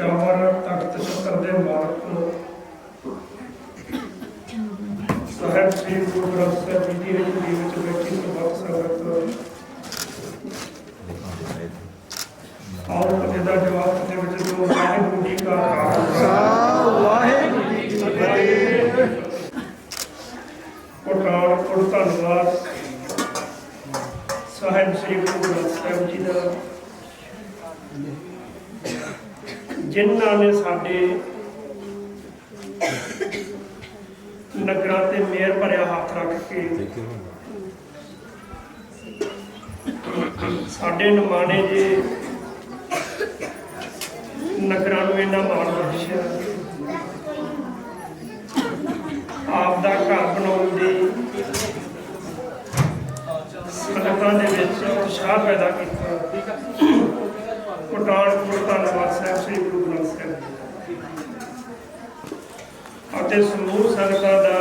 ਚਾਵਰ ਤਖਤ ਛਤਰ ਦੇ ਮਾਲਕ ਸਾਹਿਬ ਸ੍ਰੀ ਗੁਰੂ ਗ੍ਰੰਥ ਸਾਹਿਬ ਜੀ ਦੀ ਹਜ਼ੂਰੀ ਵਿੱਚ ਬੈਠੀ ਸਰਬੱਤ ਸੰਗਤ ਆਓ ਪਤੇ ਦਾ ਜਵਾਬ ਦੇ ਵਿੱਚ ਜੋ ਵਾਹਿਗੁਰੂ ਜੀ ਕਾ ਖਾਲਸਾ ਵਾਹਿਗੁਰੂ ਜੀ ਕੀ ਫਤਿਹ ਕੋਟਾਲ ਕੋਟ ਧੰਨਵਾਦ ਸਾਹਿਬ ਸ੍ਰੀ ਗੁਰੂ ਗ੍ਰੰਥ ਸਾਹਿਬ ਜੀ ਦਾ ਜਿਨ੍ਹਾਂ ਨੇ ਸਾਡੇ ਨਗਰਾਂ ਤੇ ਮੇਰ ਭਰਿਆ ਹੱਥ ਰੱਖ ਕੇ ਸਾਡੇ ਨਿਮਾਣੇ ਜੇ ਨਗਰਾਂ ਨੂੰ ਇਹਨਾਂ ਮਾਣ ਬਖਸ਼ਿਆ ਆਪ ਦਾ ਘਰ ਬਣਾਉਣ ਦੀ ਸੰਗਤਾਂ ਦੇ ਵਿੱਚ ਉਤਸ਼ਾਹ ਪੈਦਾ ਕੀਤਾ ਕੋਟਾਨਪੁਰ ਧੰਨਵਾਦ ਸਾਹਿਬ, ਸ੍ਰੀ ਗੁਰੂ ਗ੍ਰੰਥ ਸਾਹਿਬ ਦਾ। ਅਤੇ ਸਮੂਹ ਸੰਗਤਾਂ ਦਾ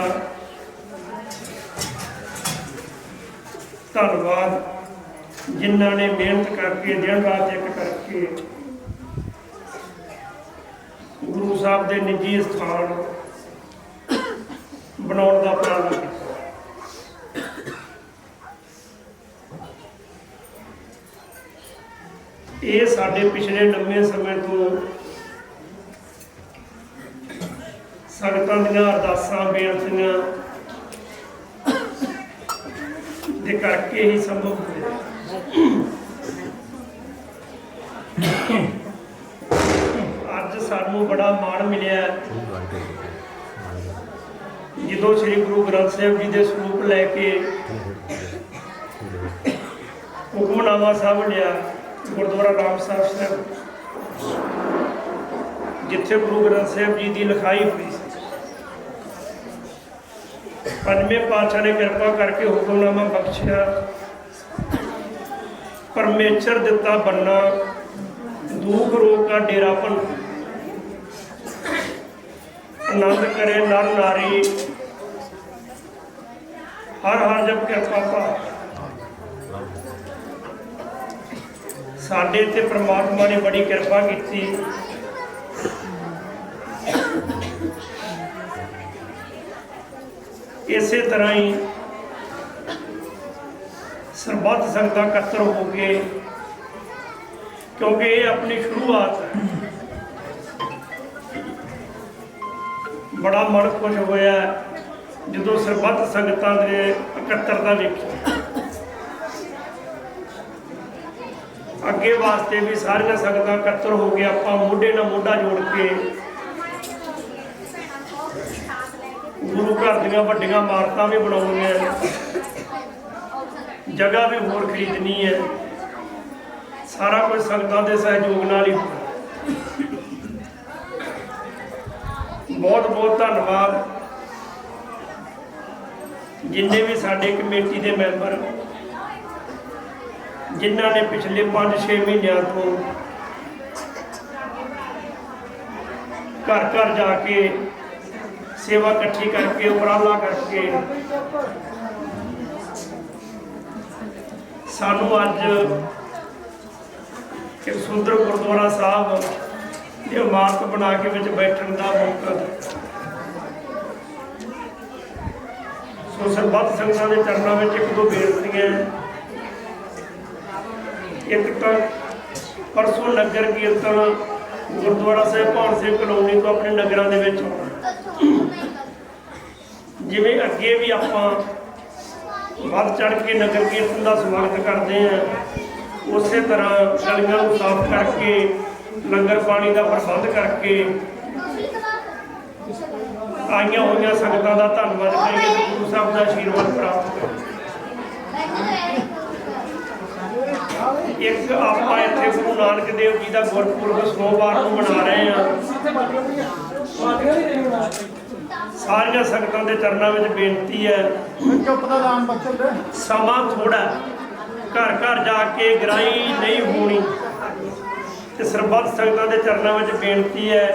ਧੰਨਵਾਦ ਜਿਨ੍ਹਾਂ ਨੇ ਮਿਹਨਤ ਕਰਕੇ ਦਿਨ ਰਾਤ ਇੱਕ ਕਰਕੇ ਗੁਰੂ ਸਾਹਿਬ ਦੇ ਨਿੱਜੀ ਸਥਾਨ ਬਣਾਉਣ ਦਾ ਪ੍ਰਯਾਸ ਕੀਤਾ ਇਹ ਸਾਡੇ ਪਿਛਲੇ ਲੰਮੇ ਸਮੇਂ ਤੋਂ ਸੰਗਤਾਂ ਦੀਆਂ ਅਰਦਾਸਾਂ, ਬੇਨਤੀਆਂ ਦੇ ਕਰਕੇ ਹੀ ਸੰਭਵ ਹੋਇਆ। ਅੱਜ ਸਾਨੂੰ ਬੜਾ ਮਾਣ ਮਿਲਿਆ। ਜਦੋਂ ਸ੍ਰੀ ਗੁਰੂ ਗ੍ਰੰਥ ਸਾਹਿਬ ਜੀ ਦੇ ਸਰੂਪ ਲੈ ਕੇ ਹੁਕਮਨਾਮਾ ਸਾਹਿਬ ਲਿਆ, ਗੁਰਦੁਆਰਾ ਰਾਮਸਰ ਸਾਹਿਬ, ਜਿੱਥੇ ਗੁਰੂ ਗ੍ਰੰਥ ਸਾਹਿਬ ਜੀ ਦੀ ਲਿਖਾਈ ਹੋਈ ਸੀ। ਪੰਜਵੇਂ ਪਾਤਸ਼ਾਹ ਨੇ ਕਿਰਪਾ ਕਰਕੇ ਹੁਕਮਨਾਮਾ ਬਖਸ਼ਿਆ। ਪਰਮੇਸ਼ਰ ਦਿੱਤਾ ਬੰਨਾ, ਦੂਖ ਰੋਗ ਦਾ ਡੇਰਾਪਨ। ਆਨੰਦ ਕਰੇ ਨਰ ਨਾਰੀ ਹਰ ਹਰ ਜਪ ਕਿਰਪਾ ਪਾ ਸਾਡੇ ਤੇ ਪ੍ਰਮਾਤਮਾ ਨੇ ਬੜੀ ਕਿਰਪਾ ਕੀਤੀ। ਇਸੇ ਤਰ੍ਹਾਂ ਹੀ ਸਰਬੱਤ ਸੰਗਤਾਂ ਇਕੱਤਰ ਹੋ ਕੇ, ਕਿਉਂਕਿ ਇਹ ਆਪਣੀ ਸ਼ੁਰੂਆਤ ਹੈ। ਬੜਾ ਮਨ ਖੁਸ਼ ਹੋਇਆ। ਜਦੋਂ ਸਰਬੱਤ ਸੰਗਤਾਂ ਦੇ ਇਕੱਤਰਤਾ ਵੇਖੀ। ਅੱਗੇ ਵਾਸਤੇ ਵੀ ਸਾਰੀਆਂ ਸੰਗਤਾਂ ਇਕੱਤਰ ਹੋ ਕੇ ਆਪਾਂ ਮੋਢੇ ਨਾਲ ਮੋਢਾ ਜੋੜ ਕੇ ਗੁਰੂ ਘਰ ਦੀਆਂ ਵੱਡੀਆਂ ਇਮਾਰਤਾਂ ਵੀ ਬਣਾਉਣੀਆਂ ਜਗ੍ਹਾ ਵੀ ਹੋਰ ਖਰੀਦਣੀ ਹੈ। ਸਾਰਾ ਕੁਝ ਸੰਗਤਾਂ ਦੇ ਸਹਿਯੋਗ ਨਾਲ ਹੀ ਬਹੁਤ ਬਹੁਤ ਧੰਨਵਾਦ। ਜਿੰਨੇ ਵੀ ਸਾਡੇ ਕਮੇਟੀ ਦੇ ਮੈਂਬਰ ਜਿਨ੍ਹਾਂ ਨੇ ਪਿਛਲੇ 5-6 ਮਹੀਨਿਆਂ ਤੋਂ ਘਰ ਘਰ ਜਾ ਕੇ ਸੇਵਾ ਇਕੱਠੀ ਕਰਕੇ, ਉਪਰਾਲਾ ਕਰਕੇ ਸਾਨੂੰ ਅੱਜ ਇੱਕ ਸੁੰਦਰ ਗੁਰਦੁਆਰਾ ਸਾਹਿਬ ਦੀ ਇਮਾਰਤ ਬਣਾ ਕੇ ਵਿੱਚ ਬੈਠਣ ਦਾ ਮੌਕਾ ਸੋ ਸਰਬੱਤ ਸੰਗਤਾਂ ਦੇ ਚਰਨਾਂ ਵਿੱਚ ਇੱਕ ਦੋ ਬੇਨਤੀਆਂ ਇੱਕ ਤਾਂ ਪਰਸੋਂ ਨਗਰ ਕੀਰਤਨ ਗੁਰਦੁਆਰਾ ਸਾਹਿਬ ਭਾਨ ਸਿੰਘ ਕਲੋਨੀ ਤੋਂ ਆਪਣੇ ਨਗਰਾਂ ਦੇ ਵਿੱਚ ਜਿਵੇਂ ਅੱਗੇ ਵੀ ਆਪਾਂ ਵੱਧ ਚੜ ਕੇ ਨਗਰ ਕੀਰਤਨ ਦਾ ਸਵਾਗਤ ਕਰਦੇ ਆ ਉਸੇ ਤਰ੍ਹਾਂ ਗਲੀਆਂ ਨੂੰ ਸਾਫ਼ ਕਰਕੇ, ਲੰਗਰ ਪਾਣੀ ਦਾ ਪ੍ਰਬੰਧ ਕਰਕੇ ਆਈਆਂ ਹੋਈਆਂ ਸੰਗਤਾਂ ਦਾ ਧੰਨਵਾਦ ਕਰੀਏ ਗੁਰੂ ਸਾਹਿਬ ਦਾ ਆਸ਼ੀਰਵਾਦ ਪ੍ਰਾਪਤ ਕਰੀਏ। ਇੱਕ ਆਪਾਂ ਇੱਥੇ ਗੁਰੂ ਨਾਨਕ ਦੇਵ ਜੀ ਦਾ ਗੁਰਪੁਰਬ ਸੋਮਵਾਰ ਨੂੰ ਮਨਾ ਰਹੇ ਹਾਂ। ਸਾਰੀਆਂ ਸੰਗਤਾਂ ਦੇ ਚਰਨਾਂ ਵਿੱਚ ਬੇਨਤੀ ਹੈ। ਚੁੱਪ ਦਾ ਦਾਨ ਬਖਸ਼ ਦੇ ਸਮਾਂ ਥੋੜਾ ਘਰ ਘਰ ਜਾ ਕੇ ਗ੍ਰਾਈ ਨਹੀਂ ਹੋਣੀ। ਤੇ ਸਰਬੱਤ ਸੰਗਤਾਂ ਦੇ ਚਰਨਾਂ ਵਿੱਚ ਬੇਨਤੀ ਹੈ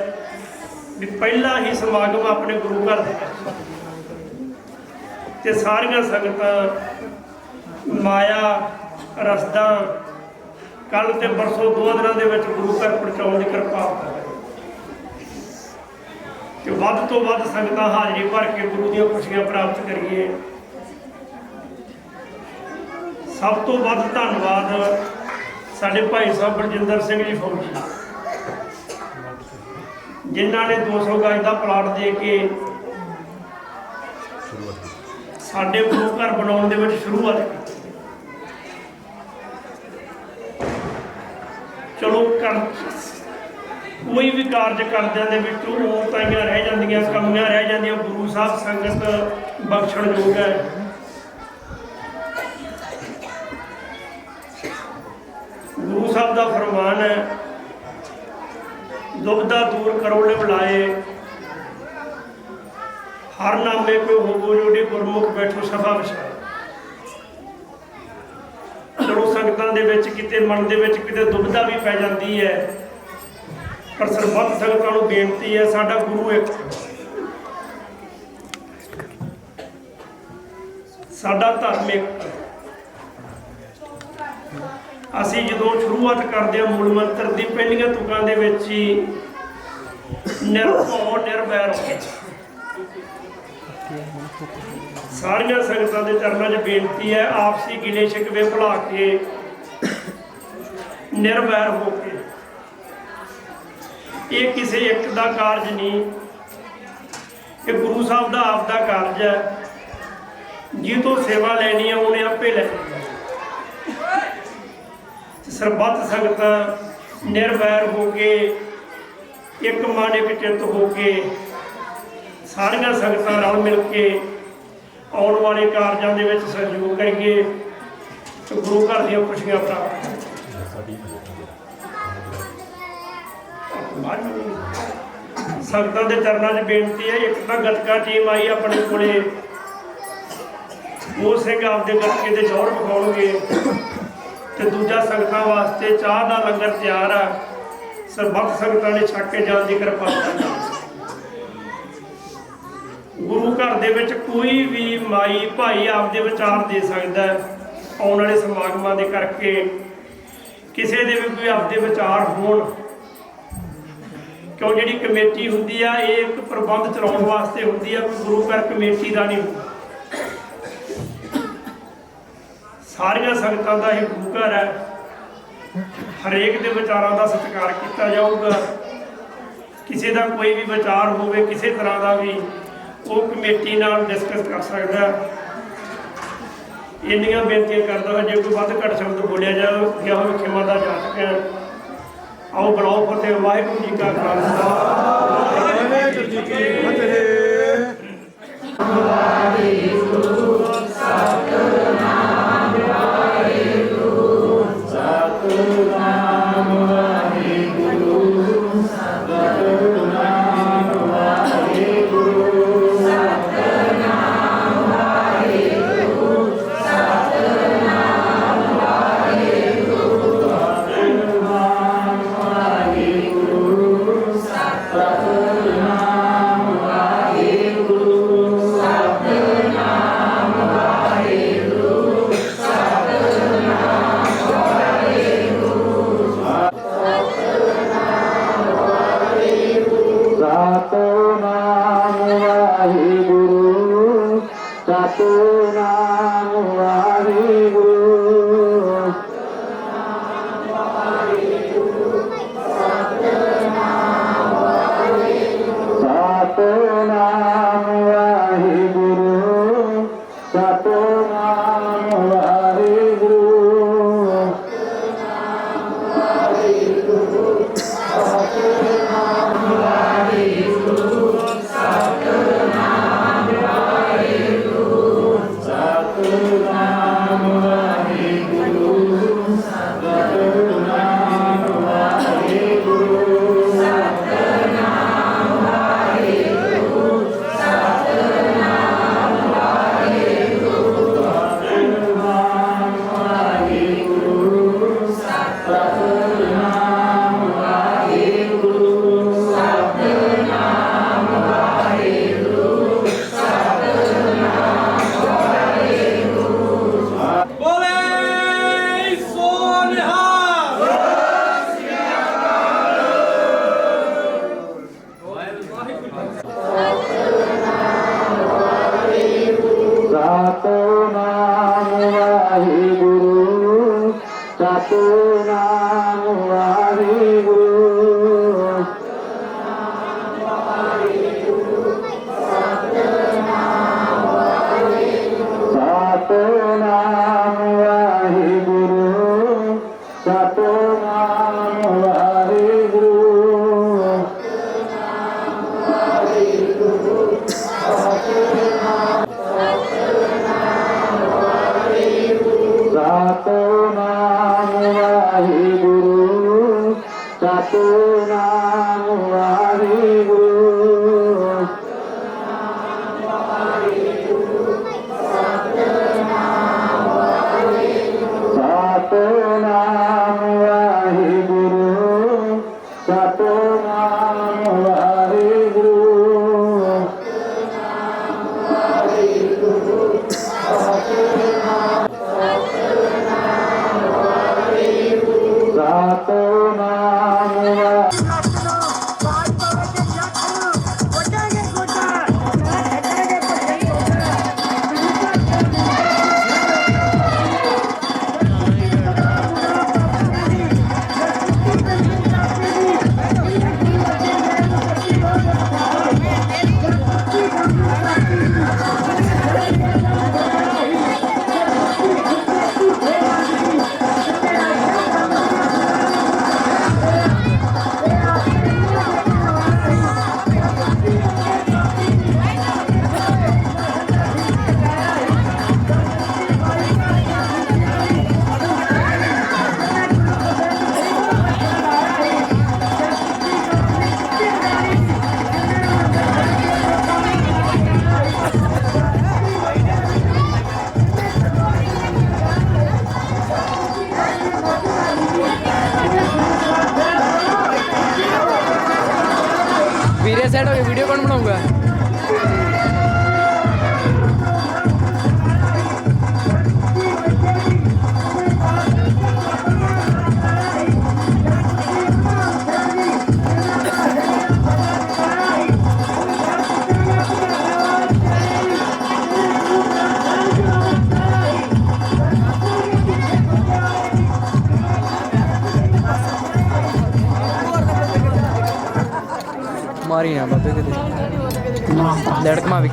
ਵੀ ਪਹਿਲਾ ਹੀ ਸਮਾਗਮ ਆਪਣੇ ਗੁਰੂ ਘਰ ਦੇ ਤੇ ਸਾਰੀਆਂ ਸੰਗਤਾਂ, ਮਾਇਆ, ਰਸਦਾਂ ਕੱਲ ਤੇ ਪਰਸੋਂ ਦੋ ਦਿਨਾਂ ਦੇ ਵਿੱਚ ਗੁਰੂ ਘਰ ਪਹੁੰਚਾਉਣ ਦੀ ਕਿਰਪਾ ਕਰੇ ਕਿ ਵੱਧ ਤੋਂ ਵੱਧ ਸੰਗਤਾਂ ਹਾਜ਼ਰੀ ਭਰ ਕੇ ਗੁਰੂ ਦੀਆਂ ਖੁਸ਼ੀਆਂ ਪ੍ਰਾਪਤ ਕਰੀਏ। ਸਭ ਤੋਂ ਵੱਧ ਧੰਨਵਾਦ ਸਾਡੇ ਭਾਈ ਸਾਹਿਬ ਬਲਜਿੰਦਰ ਸਿੰਘ ਜੀ ਫੌਜੀ ਜਿਨ੍ਹਾਂ ਨੇ 200 ਗਜ ਦਾ ਪਲਾਟ ਦੇ ਕੇ ਸਾਡੇ ਗੁਰੂ ਘਰ ਬਣਾਉਣ ਦੇ ਵਿੱਚ ਸ਼ੁਰੂਆਤ ਕੀਤੀ। ਚਲੋ, ਕਰ ਕੋਈ ਵੀ ਕਾਰਜ ਕਰਦਿਆਂ ਦੇ ਵਿੱਚ ਉਹ ਤਾਈਆਂ ਰਹਿ ਜਾਂਦੀਆਂ, ਕਮੀਆਂ ਰਹਿ ਜਾਂਦੀਆਂ, ਗੁਰੂ ਸਾਹਿਬ ਸੰਗਤ ਬਖਸ਼ਣ ਯੋਗ ਹੈ। ਗੁਰੂ ਸਾਹਿਬ ਦਾ ਫਰਮਾਨ ਹੈ ਦੁਬਦਾ ਦੂਰ ਕਰੋ ਨੇ ਬੁਲਾਏ ਹਰ ਨਾਮੇ ਕੋ ਹੋਵੋ, ਜੋੜੀ ਗੁਰਮੁਖ ਬੈਠੋ ਸਭਾ ਵਿਚਾਰ। ਚਲੋ ਸੰਗਤਾਂ ਦੇ ਵਿੱਚ ਕਿਤੇ ਮਨ ਦੇ ਵਿੱਚ ਕਿਤੇ ਦੁਬਦਾ ਵੀ ਪੈ ਜਾਂਦੀ ਹੈ। ਪਰ ਸਰਬੱਤ ਸੰਗਤਾਂ ਨੂੰ ਬੇਨਤੀ ਹੈ, ਸਾਡਾ ਗੁਰੂ ਇੱਕ। ਸਾਡਾ ਧਰਮ ਇੱਕ। ਅਸੀਂ ਜਦੋਂ ਸ਼ੁਰੂਆਤ ਕਰਦੇ ਹਾਂ ਮੂਲ ਮੰਤਰ ਦੀ, ਪਹਿਲੀਆਂ ਤੁਕਾਂ ਦੇ ਵਿੱਚ ਹੀ ਨਿਰਭਉ, ਨਿਰਵੈਰ ਸਾਰੀਆਂ ਸੰਗਤਾਂ ਦੇ ਚਰਨਾਂ 'ਚ ਬੇਨਤੀ ਹੈ, ਆਪਸੀ ਗਿਲੇ ਸ਼ਿਕਵੇ ਭੁਲਾ ਕੇ ਨਿਰਵੈਰ ਹੋ ਕੇ। ਇਹ ਕਿਸੇ ਇੱਕ ਦਾ ਕਾਰਜ ਨਹੀਂ, ਇਹ ਗੁਰੂ ਸਾਹਿਬ ਦਾ ਆਪ ਦਾ ਕਾਰਜ ਹੈ। ਜੀ ਤੋਂ ਸੇਵਾ ਲੈਣੀ ਹੈ, ਉਹਨੇ ਆਪੇ ਲੈਣੀ ਸਰਬੱਤ ਸੰਗਤਾਂ ਨਿਰਵੈਰ ਹੋ ਕੇ, ਇੱਕ ਮਨ, ਇੱਕ ਚਿੱਤ ਹੋ ਕੇ ਸਾਰੀਆਂ ਸੰਗਤਾਂ ਰਲ ਮਿਲ ਕੇ ਆਉਣ ਵਾਲੇ ਕਾਰਜਾਂ ਦੇ ਵਿੱਚ ਸਹਿਯੋਗ ਕਰੀਏ। ਤੇ ਗੁਰੂ ਘਰ ਦੀਆਂ ਖੁਸ਼ੀਆਂ ਪ੍ਰਾਪਤ ਸੰਗਤਾਂ ਦੇ ਚਰਨਾਂ 'ਚ ਬੇਨਤੀ ਹੈ, ਇੱਕ ਤਾਂ ਗੱਤਕਾ ਟੀਮ ਆਈ ਆਪਣੇ ਕੋਲੇ। ਉਹ ਸਿੰਘ ਆਪਦੇ ਗੱਤਕੇ ਦੇ ਜੋਰ ਵਿਖਾਉਣਗੇ। ਤੇ ਦੂਜਾ ਸੰਗਤਾਂ ਵਾਸਤੇ ਚਾਹ ਦਾ ਲੰਗਰ ਤਿਆਰ ਆ। ਸਰਬੱਤ ਸੰਗਤਾਂ ਨੇ ਛੱਕ ਕੇ ਜਾਣ ਦੀ ਕਿਰਪਾ ਗੁਰੂ ਘਰ ਦੇ ਵਿੱਚ ਕੋਈ ਵੀ ਮਾਈ, ਭਾਈ ਆਪਦੇ ਵਿਚਾਰ ਦੇ ਸਕਦਾ ਆਉਣ ਵਾਲੇ ਸਮਾਗਮਾਂ ਦੇ ਕਰਕੇ। ਕਿਸੇ ਦੇ ਵੀ ਕੋਈ ਆਪਦੇ ਵਿਚਾਰ ਹੋਣ। ਕਿਉਂ ਜਿਹੜੀ ਕਮੇਟੀ ਹੁੰਦੀ ਆ, ਇਹ ਇੱਕ ਪ੍ਰਬੰਧ ਚਲਾਉਣ ਵਾਸਤੇ ਹੁੰਦੀ ਆ, ਕੋਈ ਗੁਰੂ ਘਰ ਕਮੇਟੀ ਦਾ ਨਹੀਂ ਹੁੰਦਾ। ਸਾਰੀਆਂ ਸੰਗਤਾਂ ਦਾ ਇਹ ਗੁਰੂ ਘਰ ਹੈ। ਹਰੇਕ ਦੇ ਵਿਚਾਰਾਂ ਦਾ ਸਤਿਕਾਰ ਕੀਤਾ ਜਾਊਗਾ। ਕਿਸੇ ਦਾ ਕੋਈ ਵੀ ਵਿਚਾਰ ਹੋਵੇ, ਕਿਸੇ ਤਰ੍ਹਾਂ ਦਾ ਵੀ, ਉਹ ਕਮੇਟੀ ਨਾਲ ਡਿਸਕਸ ਕਰ ਸਕਦਾ ਇੰਨੀਆਂ ਬੇਨਤੀਆਂ ਕਰਦਾ ਹਾਂ, ਜੇ ਕੋਈ ਵੱਧ ਘੱਟ ਸ਼ਬਦ ਬੋਲਿਆ ਜਾਵੇ ਗਿਆ ਹੋਵੇ ਖਿਮਾ ਦਾ ਜਾਤਕ ਹੈ, ਆਓ ਬਲਾਓ ਫਤਿਹ, ਵਾਹਿਗੁਰੂ ਜੀ ਕਾ ਖਾਲਸਾ। ਵਾਹਿਗੁਰੂ ਜੀ ਕੀ ਫਤਿਹ। ਸਤਨਾਮ গুরু তাতে না Oh.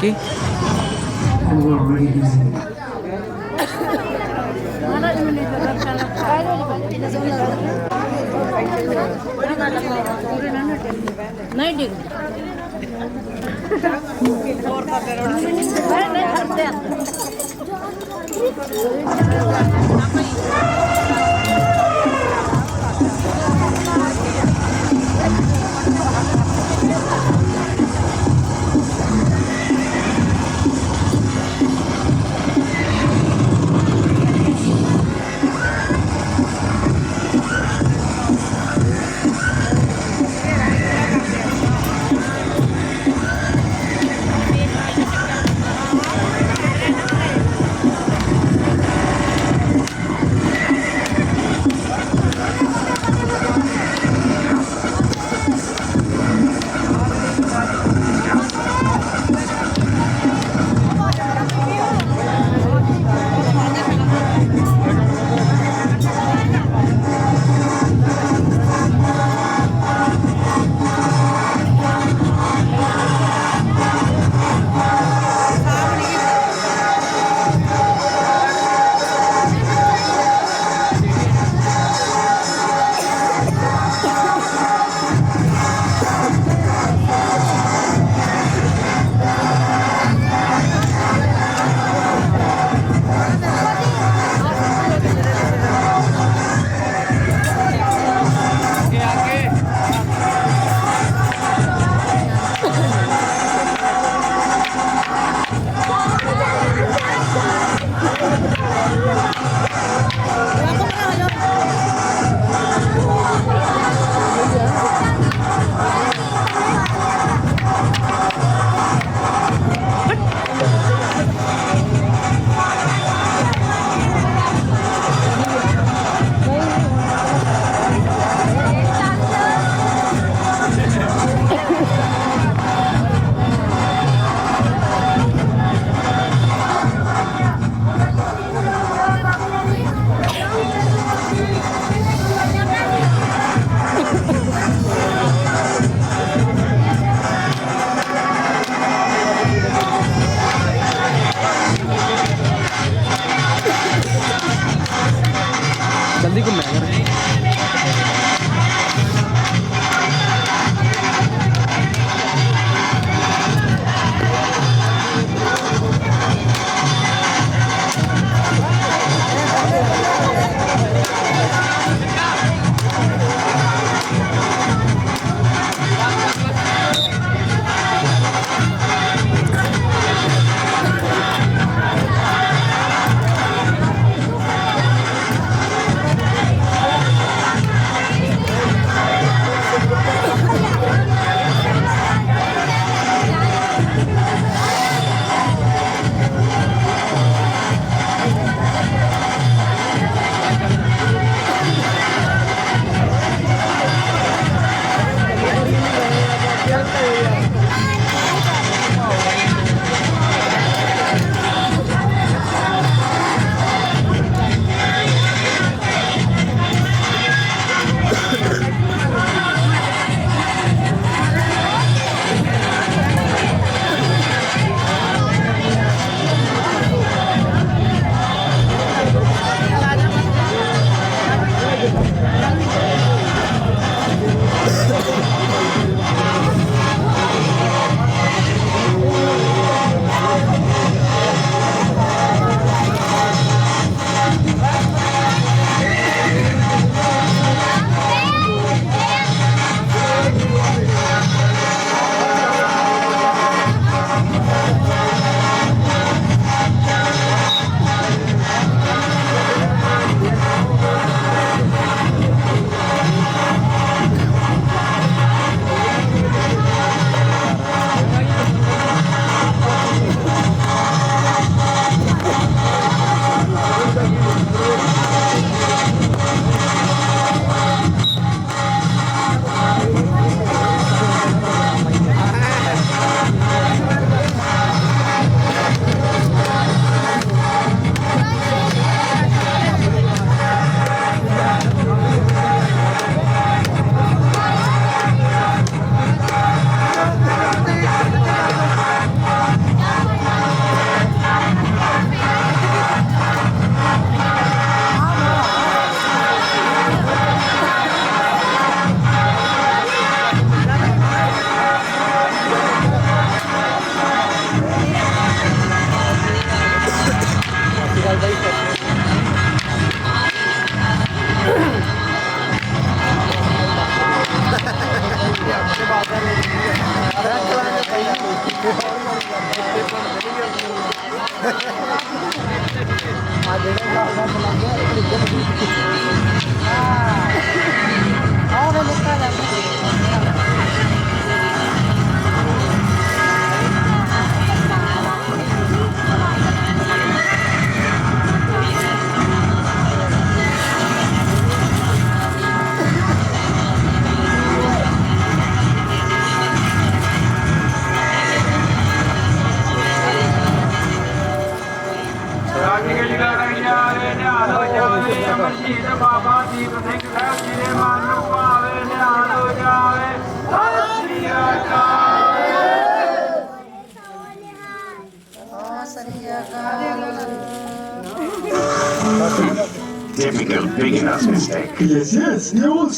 peki?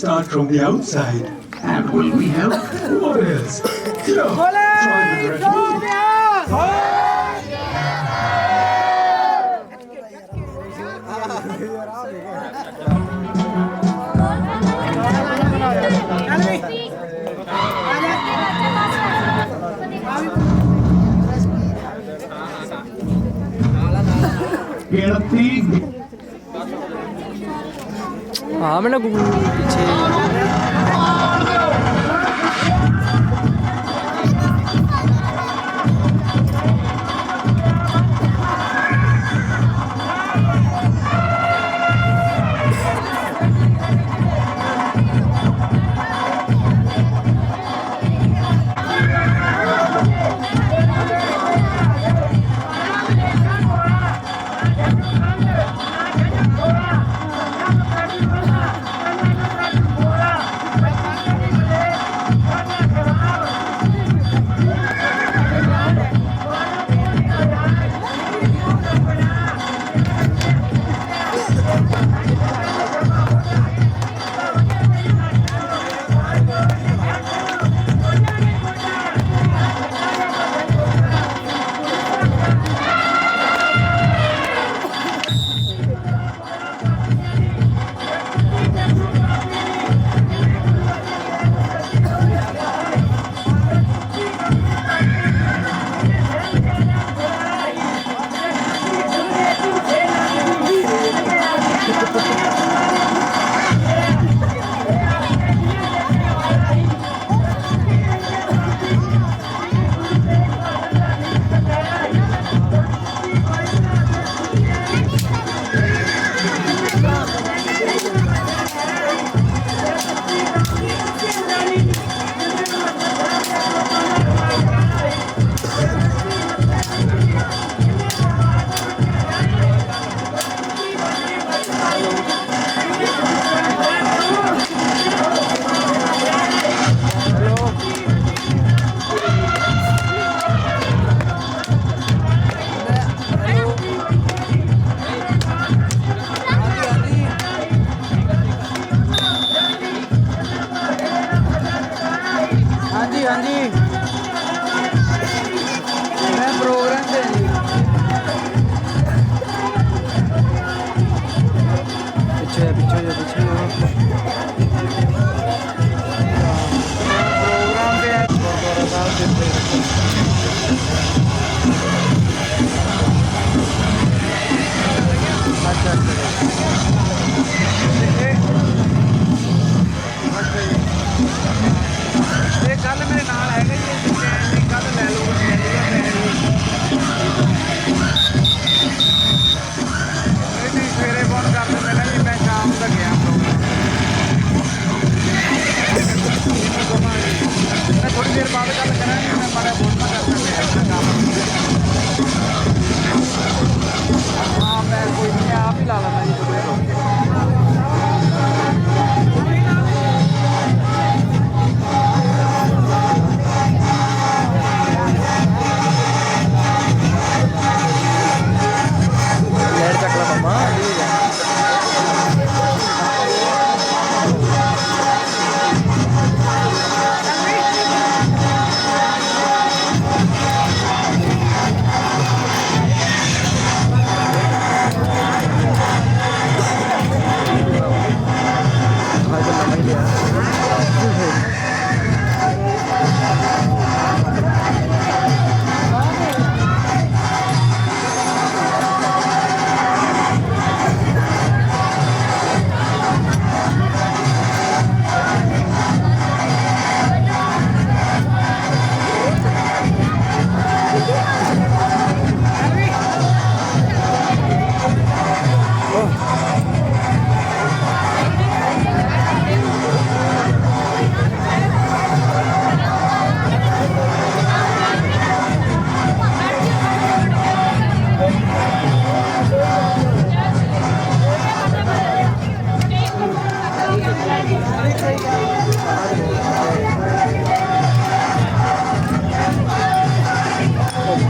start from the outside. And will we help? what else? You know, Get a pig! हाँ मैंने पीछे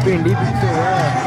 ਭਿੰਡੀ ਪਿੱਛੇ ਹੈ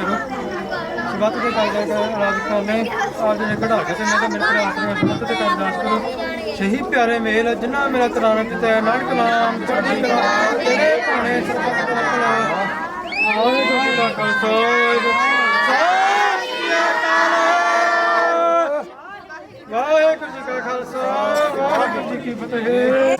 ਕਰੋ। ਸਬਤ ਦੇ ਕਾਜ ਦਾ ਰਾਜ ਕਰਨੇ ਆਪ ਜੀ ਨੇ ਕਢਾ ਕੇ ਤੇ ਮੈਂ ਕਿਹਾ ਮੇਰੇ ਕੋਲ ਆਖਰੀ ਸਮਤ ਤੇ ਕਰ ਦਾਸ ਕਰੋ। ਸਹੀ ਪਿਆਰੇ ਮੇਲ, ਜਿਨ੍ਹਾਂ ਮੇਰਾ ਤਰਾਨਾ ਪਿਤਾ ਨਾਨਕ ਨਾਮ ਚੜ੍ਹਦੀ ਕਲਾ, ਤੇਰੇ ਭਾਣੇ ਸਰਬਤ ਦਾ ਭਲਾ ਆਵੇ ਗੁਰੂ ਦਾ ਖਾਲਸਾ, ਵਾਹਿਗੁਰੂ ਜੀ ਕਾ ਖਾਲਸਾ, ਵਾਹਿਗੁਰੂ ਜੀ ਕੀ ਫਤਿਹ।